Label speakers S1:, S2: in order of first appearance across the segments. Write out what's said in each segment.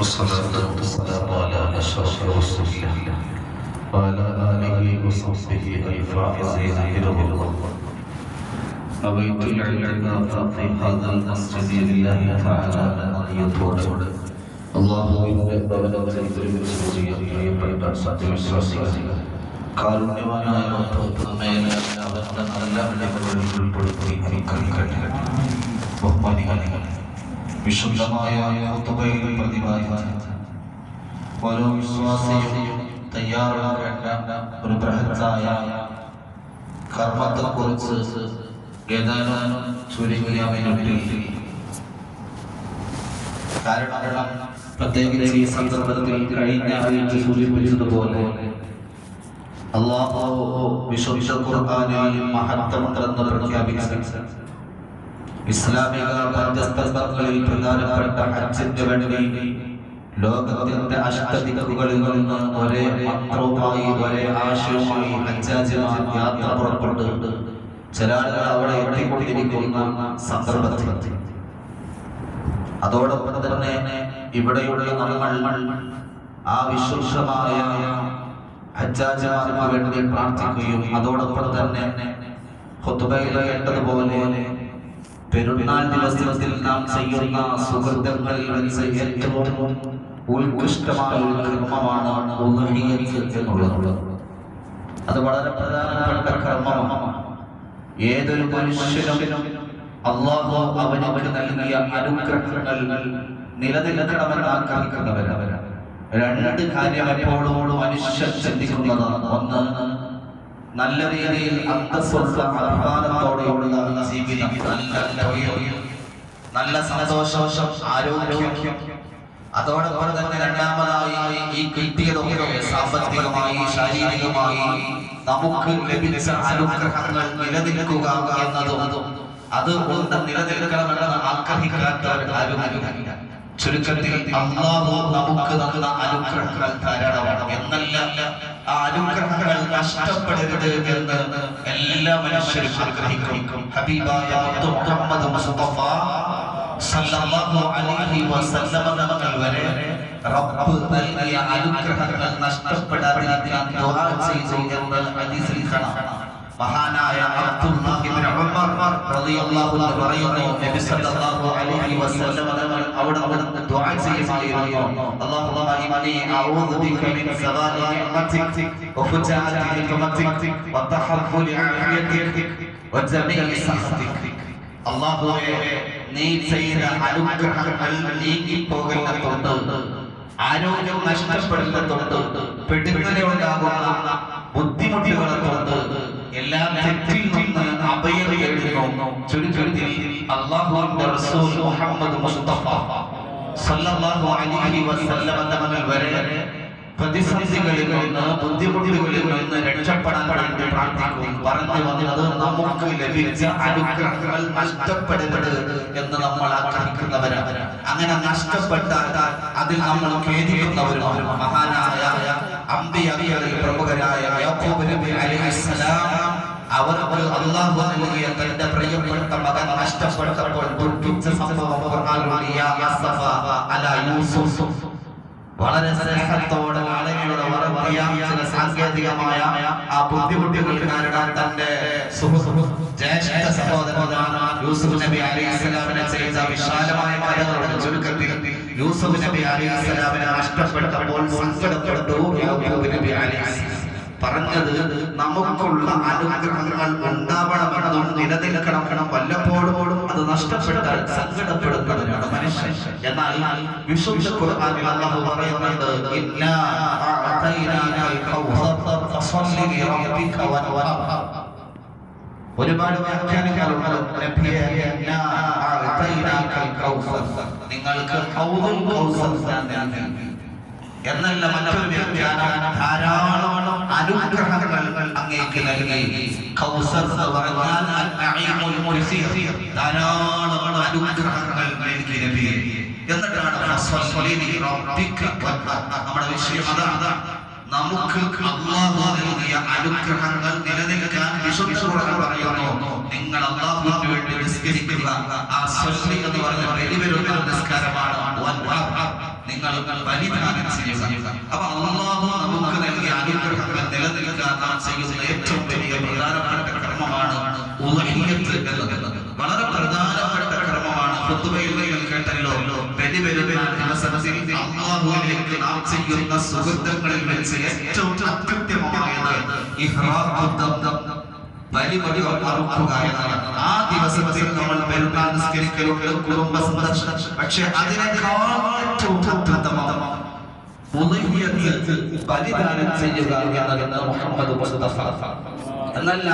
S1: والصلاة والسلام على أشرف رسول الله وعلى آله وصحبه الفائزين برضا الله أبيت الاعتكاف في هذا المسجد لله تعالى نيتوടെ അള്ളാഹുവിന്റെ ഭവനത്തിൽ ദുരിതസൂചിയ പ്രിയപ്പെട്ട സത്യവിശ്വാസികളെ കാരുണ്യവാനായ നമ്മേലെ അവരുടെ നല്ല വിളവുകളിൽ ഉൾപ്പെടുത്തി അനുഗ്രഹിക്കട്ടെ ബഹുമാനികളെ വിശുദ്ധമായ ഖുതുബയിൽ പ്രതിപാദിച്ച ഓരോ വിശ്വാസിയും തയ്യാറാകേണ്ട ഒരു ബൃഹത്തായ കർമ്മത്തെക്കുറിച്ച് ഏതാനും ചുരുങ്ങിയ മിനിറ്റിൽ കാരണം പ്രത്യേകിച്ച് ഈ സന്ദർഭത്തിൽ കഴിഞ്ഞ ആഴ്ച സൂചിപ്പിച്ചതുപോലെ അള്ളാഹു വിശുദ്ധ ഖുർആനിൽ മഹത്വം തുറന്ന് പ്രഖ്യാപിച്ച ഇസ്ലാമിക മധ്യസ്ഥകളിൽ പ്രധാനപ്പെട്ട ഹജ്ജിന് വേണ്ടി ലോകത്തിന്റെ അഷ്ടദിക്കുകളിൽ നിന്ന് ഒരേ മന്ത്രവുമായി ഒരേ ആശയവുമായി ഹജ്ജാജിമാർ യാത്ര പുറപ്പെട്ടു ചില ആളുകൾ അവിടെ എത്തിക്കൊണ്ടിരിക്കുന്ന സന്ദർഭത്തിൽ. അതോടൊപ്പം തന്നെ ഇവിടെയുള്ള നമ്മൾ ആ വിശുദ്ധമായ ഹജ്ജാജിമാർക്ക് വേണ്ടി പ്രാർത്ഥിക്കുകയും അതോടൊപ്പം തന്നെ ഖുത്ബയിൽ കേട്ടതുപോലെ പെരുന്നാൾ ദിവസത്തിൽ നാം ചെയ്യുന്ന സുഹൃത്തുക്കളിൽ വെച്ച് ഏറ്റവും ഉത്കൃഷ്ടമായ അത് വളരെ പ്രധാനപ്പെട്ട കർമ്മമാണ്. ഏതൊരു മനുഷ്യനും അള്ളാഹു അവന് നൽകിയ അനുഗ്രഹങ്ങൾ നിലനിൽക്കണമെന്ന് ആഗ്രഹിക്കുന്നവരവരാണ് രണ്ട് കാര്യം എപ്പോഴും മനുഷ്യൻ ചിന്തിക്കുന്നതാണ്. ഒന്ന് നല്ല രീതിയിൽ ജീവിതം നല്ല സന്തോഷം ആരോഗ്യം. അതോടൊപ്പം തന്നെ രണ്ടാമതായി ഈ കിട്ടിയതൊക്കെ സാമ്പത്തികമായി ശാരീരികമായി നമുക്ക് ലഭിച്ച അനുഗ്രഹങ്ങൾ നിലനിൽക്കുക എന്നതും അത് ഒന്ന് നിലനിൽക്കണമെന്ന് ആഗ്രഹിക്കാത്തവരുടെ ചുരുക്കത്തിൽ അള്ളാഹു നമുക്ക് തന്ന അനുഗ്രഹങ്ങൾ ധാരാളമാണ്. എന്നല്ല ആ അനുഗ്രഹങ്ങൾ നഷ്ടപ്പെടരുത് എന്ന് എല്ലാ മനുഷ്യരും ആഗ്രഹിക്കും. ഹബീബായ മുഹമ്മദ് മുസ്തഫ സല്ലല്ലാഹു അലൈഹി വസല്ലമ തങ്ങൾ വരെ റബ്ബ് നൽകിയ അനുഗ്രഹങ്ങൾ ദുആ ചെയ്തു എന്ന് ഹദീസിൽ കാണാം. മഹാനായ അബ്ദുല്ലാഹി ഉമർ റളിയല്ലാഹു അൻഹു പറയുന്നു നബി സല്ലല്ലാഹു അലൈഹി വസല്ലം തങ്ങൾ അവിടെ നിന്ന് ദുആ ചെയ്യുമായിരുന്നു. അല്ലാഹുമ്മ ഇന്നി അഊദു ബിക മിൻ സവാലി നിഅമതിക് വഫുജാഅതി നിഖമതിക് വതഹഫുലി ആഫിയതിക് വജമീഇ സഖതിക് അല്ലാഹുവേ നീ ചെയ്ത അനുഗ്രഹങ്ങൾ നീങ്ങി പോകുന്നതുണ്ട് ആരോഗ്യം നഷ്ടപ്പെടുന്നതുകൊണ്ട് പെടുന്നതിനെ ഉണ്ടാകുന്ന ബുദ്ധിമുട്ടുകളെ കൊണ്ട് എല്ലാം തെറ്റിൽ നിന്ന് അഭയം നമ്മൾ അങ്ങനെ നഷ്ടപ്പെട്ടാൽ അതിൽ നമ്മൾ ഖേദിക്കുന്നവരും മഹാനായ അമ്പിയകളിൽ പ്രമുഖരായ യാക്കൂബ് നബി അലൈഹിസ്സലാം. അവർക്ക് അള്ളാഹു നൽകിയ തന്റെ പ്രിയപ്പെട്ട മകൻ നഷ്ടപ്പെട്ടപ്പോൾ ദുഃഖിച്ച സംഭവം ഖുർആനിൽ അലാ യൂസുഫ്. വളരെ സ്നേഹത്തോടെ ആളുകളുടെ വറവറിയാം ചില സാങ്കേതികമായ ആ ബുദ്ധിമുട്ടുകൾ കാരണം തന്റെ ജ്യേഷ്ഠ സഹോദരനാണ് യൂസുഫ് നബി അലൈഹി സ്വലാമിനെ ചെയ്ത വിശാലമായ കഥകളുടെ ചുരുക്കത്തിൽ. യൂസുഫ് നബി അലൈഹി സ്വലാമിനെ നഷ്ടപ്പെട്ടപ്പോൾ സങ്കടപ്പെട്ടു യാക്കൂബ് നബി അലൈഹി പറഞ്ഞത് നമുക്കുള്ള അനുഗ്രഹങ്ങൾ ഉണ്ടാവണമെന്നും നിലനിൽക്കണം വല്ലപ്പോഴും അത് നഷ്ടപ്പെട്ടാൽ സങ്കടപ്പെടുന്നവരാണ് മനുഷ്യൻ എന്നാൽ വിശുദ്ധ ഖുർആനിൽ അല്ലാഹു പറയുന്നത് ഇന്നാ കൗസർ ലിറബ്ബിക ഒരുപാട് കൗസർ നിങ്ങൾക്ക് എന്നല്ല അനുഗ്രഹങ്ങൾ അനുഗ്രഹങ്ങൾ നൽകി വിഷയം അതാണ് നമുക്ക് നിലനിൽക്കാൻ പറയുന്നു നിങ്ങൾ അള്ളാഹുവിന് വേണ്ടി നിസ്കരിക്കുക. ആ സ്വല്ലി എന്ന് പറഞ്ഞ വെളിവരുന്ന നിസ്കാരമാണ്. നിങ്ങൾ പരിധാനം ചെയ്യുക. അപ്പൊ അള്ളാഹു നമുക്ക് നൽകിയ അനുഗ്രഹങ്ങൾ നിലനിൽക്കാൻ നാം ചെയ്യുന്ന ഏറ്റവും വലിയ പ്രധാനപ്പെട്ട കർമ്മമാണ് ഉലഹിയത്ത് എന്നത്. വളരെ പ്രധാനപ്പെട്ട കർമ്മമാണ് ഖുത്ബയിൽ നിങ്ങൾ കേട്ടല്ലോ. ബലിപെരുന്നാൾ ദിവസത്തിൽ അള്ളാഹുവിലേക്ക് നാം ചെയ്യുന്ന സുഹൃത്തുക്കളിൽ വെച്ച് ഏറ്റവും അത്യുത്തമമായത് ഇഹ്റാഖുദ്ദം അറുക്കുക എന്നതാണ് ആ ദിവസത്തിൽ നമ്മൾ പെരുന്നാൾ നിസ്കരിക്കലുണ്ട് കുടുംബ സന്ദർശനം പക്ഷെ അതിനേക്കാൾ ഏറ്റവും ഉദഹിയത്ത് ബലിദാനം ചെയ്യുക എന്നത് മുഹമ്മദ് മുസ്തഫ. എന്നല്ല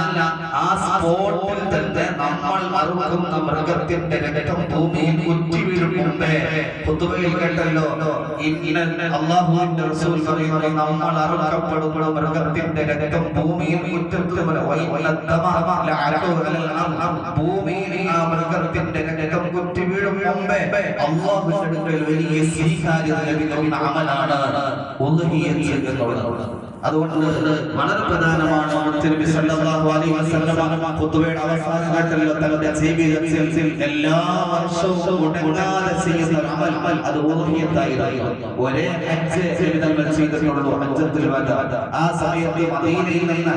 S1: ആ സ്പോട്ടിൽ തന്നെ നമ്മൾ അറുക്കുന്ന മൃഗത്തിന്റെ രക്തം ഭൂമിയിൽ കുറ്റി വീഴും മുമ്പേ. പുതുവയിൽ കേട്ടല്ലോ അള്ളാഹുവിന്റെ റസൂൽ പറയുന്നത് നമ്മൾ അറുക്കപ്പെടുന്ന മൃഗത്തിന്റെ രക്തം ഭൂമിയിൽ കുറ്റത്ത് ഭൂമിയിൽ ആ മൃഗത്തിന്റെ രക്തം കുറ്റി വീഴും മുമ്പേ അടുക്കൽ വലിയ സ്വീകാര്യത ലഭിക്കുന്ന അമലാണ്. ഉദ്ഹിയത്ത് എന്നുള്ളത്. അതുകൊണ്ട് വളരെ പ്രധാനമാണ്. സല്ലല്ലാഹു അലൈഹി വസല്ലമ തന്റെ ജീവിതത്തിൽ എല്ലാ വർഷവും ചെയ്യുന്ന അത് ആ സമയത്ത് മദീനയിൽ നിന്ന്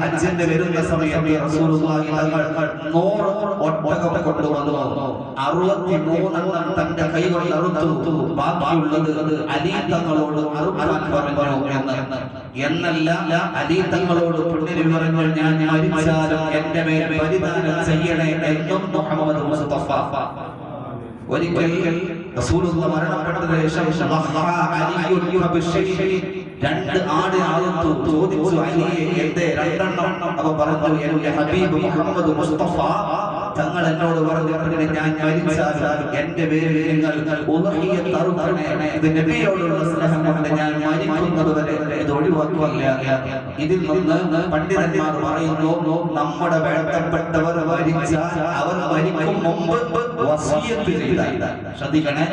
S1: സമയത്ത് റസൂലുള്ളാഹി തങ്ങൾ കൈകൊണ്ട് അറുത്തു. അറുക്കാൻ പറഞ്ഞു എന്ന്. എന്നല്ല അലി തങ്ങളോട് പുണ്യരി പറഞ്ഞു ഞാൻ മരിച്ചാലും എന്റെ മേൽ പരിധാനം ചെയ്യണേ എന്നും മുഹമ്മദ് മുസ്തഫ. ഒരിക്കൽ റസൂലുള്ള മരണപ്പെട്ട ശേഷം രണ്ട് അവ പറഞ്ഞു ഹബീബ് മുഹമ്മദ് മുസ്തഫ തങ്ങൾ എന്നോട് പറഞ്ഞിട്ടുണ്ട് ഞാൻ മരിച്ചാൽ എന്റെ പേര് നിങ്ങൾ നബിയോടുള്ള സ്നേഹം കൊണ്ട് ഞാൻ മരിക്കുന്നത് വരെ ഇത് ഒഴിവാക്കില്ല ഇതിൽ നിന്ന് പണ്ഡിതന്മാർ പറയുന്നു നമ്മുടെ വേണ്ടപ്പെട്ടവർ മരിച്ചാൽ അവർ മരിക്കും മുമ്പ് വസിയത്ത് ചെയ്താൽ. ശ്രദ്ധിക്കണേ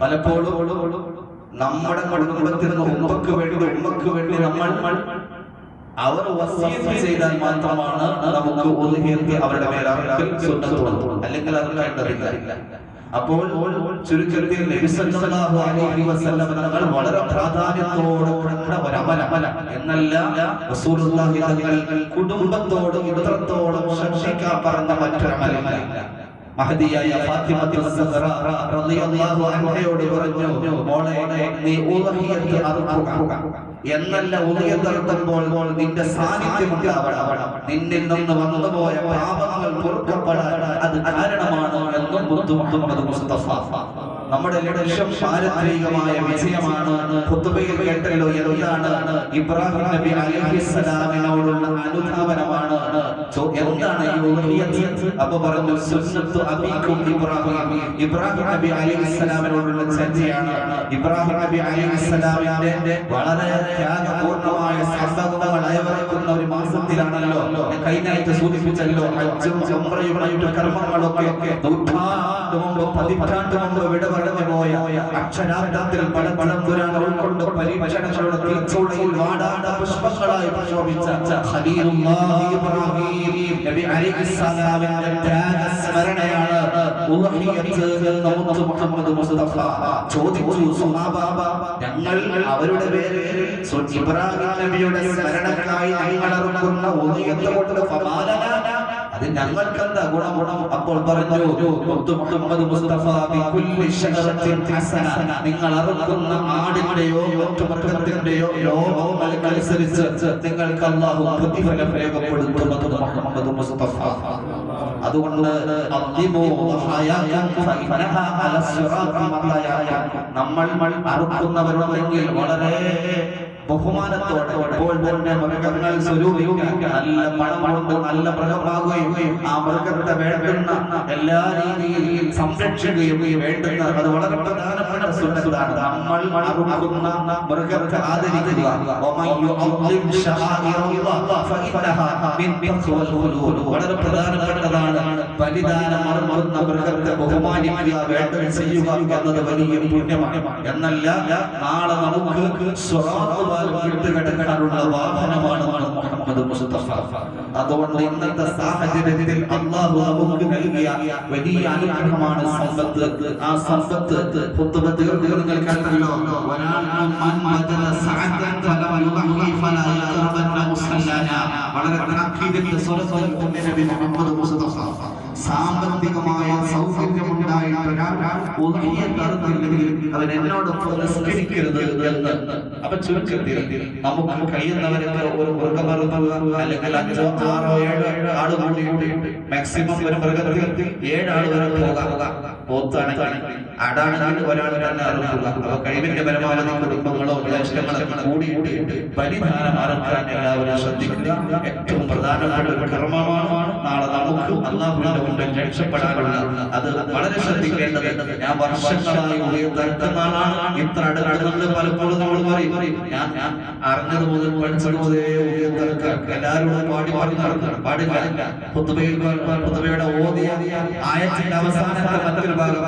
S1: പലപ്പോഴും നമ്മുടെ കുടുംബത്തിൽ നിന്ന് ഉമ്മക്ക് വേണ്ടി ഉമ്മക്ക് വേണ്ടി നമ്മൾ അവർ വസീയത്ത് ചെയ്താൽ മാത്രമാണ് നമുക്ക് ഉദഹിയത്ത് അവരുടെ മേൽ അറക്കൽ സുന്നത്തുള്ളൂ അല്ലെങ്കിൽ അത് വേണ്ടതില്ല അപ്പോൾ ചുരുക്കത്തിൽ നബി സല്ലല്ലാഹു അലൈഹി വസല്ലം തങ്ങൾ വളരെ പ്രാധാന്യത്തോടെ കണ്ട ഒരു അമല എന്നല്ല റസൂലുള്ളാഹി തങ്ങൾ കുടുംബത്തോട് ഇത്രത്തോളം ശിക്ഷിക്കാൻ പറഞ്ഞ മറ്റൊരു അമലല്ല മഹദിയായ ഫാത്തിമത്തുൽ റളിയല്ലാഹു അൻഹയോട് പറഞ്ഞു മോളെ നീ ഉലഹിയത്ത് അറുക്കുക എന്നല്ല അറുക്കുമ്പോൾ നിന്റെ സാന്നിധ്യം ഉണ്ടാവണം നിന്നിൽ നിന്ന് വന്നുപോയ പാപങ്ങൾ പൊറുക്കപ്പെടാൻ അത് കാരണമാണ് എന്നും മുഹമ്മദ് മുസ്തഫ. നമ്മുടെ ലക്ഷ്യം പാരത്രികമായ വിജയമാണ്. ഖുതുബയിൽ കേട്ടല്ലോ എന്താണ്? ഇബ്രാഹിം നബി അലൈഹിസ്സലാമിനോടുള്ള അനുധാപനമാണ് എന്താണ് അപ്പൊ പറഞ്ഞു സുന്നത്തു അബീക്കും ഇബ്രാഹിം. ഇബ്രാഹിം നബി അലൈഹിസ്സലാമിനോടുള്ള ചർച്ചയാണ്. ഇബ്രാഹിം നബി അലൈഹിസ്സലാമിന്റെ വളരെ ത്യാഗപൂർണമായ സംഭവങ്ങൾ അയവറക്കുന്ന ഒരു മാസത്തിലാണല്ലോ. കഴിഞ്ഞായിട്ട് സൂചിപ്പിച്ചല്ലോ. അച്ഛനും കർമ്മങ്ങളൊക്കെ ഒക്കെ സ്മരണയാണ് മുഹമ്മദ് ചോദിച്ചു അവരുടെ പേര് ഇബ്രാഹിം നബിയുടെ സ്മരണക്കായി ഞങ്ങൾ കൊണ്ട് ഫമാലന അത് ഞങ്ങൾക്ക് എന്താ ഗുണം ഗുണം അപ്പോൾ പറഞ്ഞു നിങ്ങൾ അറുക്കുന്ന ആടിന്റെയോ മൃഗത്തിന്റെയോ രോഗങ്ങൾക്കനുസരിച്ച് നിങ്ങൾക്ക് അല്ലാഹു പ്രതിഫലം രേഖപ്പെടുത്തുന്നത് അതുകൊണ്ട് നമ്മൾ അറുക്കുന്നവരുണ്ടെങ്കിൽ വളരെ ബഹുമാനത്തോടെ തന്നെ നല്ല നല്ല എല്ലാ രീതിയിലും സംരക്ഷിക്കുകയും വേണ്ടുന്ന അത് വളരെ പ്രധാനപ്പെട്ട സുന്നത്താണ്. നമ്മൾ വളരെ പ്രധാനപ്പെട്ടതാണ് ബലിദാനം അറുക്കുന്ന മൃഗത്തെ ബഹുമാനിക്കുക വേണ്ടത് ചെയ്യുക എന്നത് വലിയ പുണ്യമാണ്. എന്നല്ല നാളെ നമുക്ക് വിട്ടുകിടക്കാനുള്ള വാഹനമാണ് മുഹമ്മദ് മുസ്തഫ. അതുകൊണ്ട് ഇന്നത്തെ സാഹചര്യത്തിൽ അള്ളാഹു നമുക്ക് നൽകിയ വലിയ അനുഗ്രഹമാണ് സമ്പത്ത്. ആ സമ്പത്ത് ഖുത്ബ തീർത്ത് വളരെ സാമ്പത്തികമായ സൗകര്യമുണ്ടായിട്ട് അവൻ നിസ്കരിക്കരുത് എന്ന്. നമുക്ക് കഴിയുന്നവരൊക്കെ ഒരു പരമാവധി എല്ലാവരും ശ്രദ്ധിക്കുക. ഏറ്റവും പ്രധാനപ്പെട്ട ഒരു കർമ്മമാണ് നാളെ നമുക്ക് അള്ളാഹുവിന്റെ മുമ്പിൽ രക്ഷപ്പെടാനുള്ള അത് വളരെ ശ്രദ്ധിക്കേണ്ടത് ഞാൻ വർഷങ്ങളായി ഉയർത്തുന്ന ആളാണ് ഇത്ര അടുത്ത് പലപ്പോഴും നമ്മൾ പറയും ഞാൻ ഞാൻ അറിഞ്ഞത് മുതൽ പഠിച്ചത് മുതലേ ഉയർത്തിറക്കാൻ എല്ലാവരോടും പാടി പാടി നടക്കണം പാടില്ല ഓതിയ ആയത്തിന്റെ അവസാനത്തെ മറ്റൊരു ഭാഗം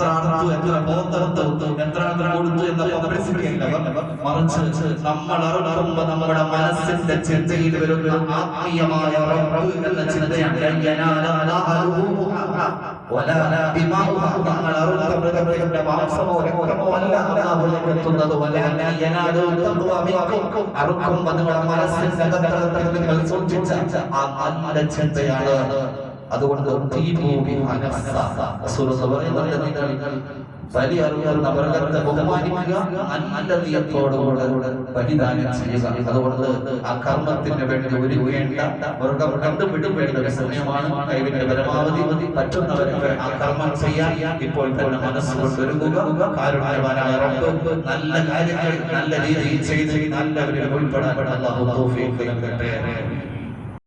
S1: എത്ര അടുത്തു എത്ര പോത്തെടുത്തു എത്ര കൊടുത്തു എന്ന അല്ല മറിച്ച് നമ്മൾ അറിവുമ്പോ നമ്മുടെ മനസ്സിന്റെ ചിന്തയിൽ വരുന്ന ആത്മീയമായ എന്ന ചിന്തയാണ്. നിങ്ങൾ അറിവുള്ള മൃഗത്തിന്റെ മാംസമോ രക്തമോ അല്ല എത്തുന്നത് യനാലു തഖ്വ നിങ്ങളുടെ മനസ്സിന്റെ നിങ്ങൾ സൂക്ഷിച്ച ആ നല്ല ചിന്തയാണ് അതുകൊണ്ട് വലിയ അറിവുള്ള മൃഗത്തെ ബഹുമാനിക്കുക നല്ല നീയത്തോടുകൂടെ പരിധാനം ചെയ്യുക. അതുകൊണ്ട് ആ കർമ്മത്തിന് വേണ്ടി ഒരുങ്ങേണ്ട മൃഗം കണ്ടുപിടിക്കേണ്ട ഒരു സമയമാണ്. കഴിവിന്റെ പരമാവധി പറ്റുന്നവരൊക്കെ ആ കർമ്മം ചെയ്യാൻ ഇപ്പോൾ തന്നെ മനസ്സുകൊണ്ട് ഒരുങ്ങുക. കാരുണ്യവാനായ റബ്ബ് നല്ല കാര്യങ്ങൾ നല്ല രീതിയിൽ ചെയ്ത് നല്ലവരിൽ ഉൾപ്പെടാൻ അല്ലാഹു തൗഫീഖ് നൽകട്ടെ.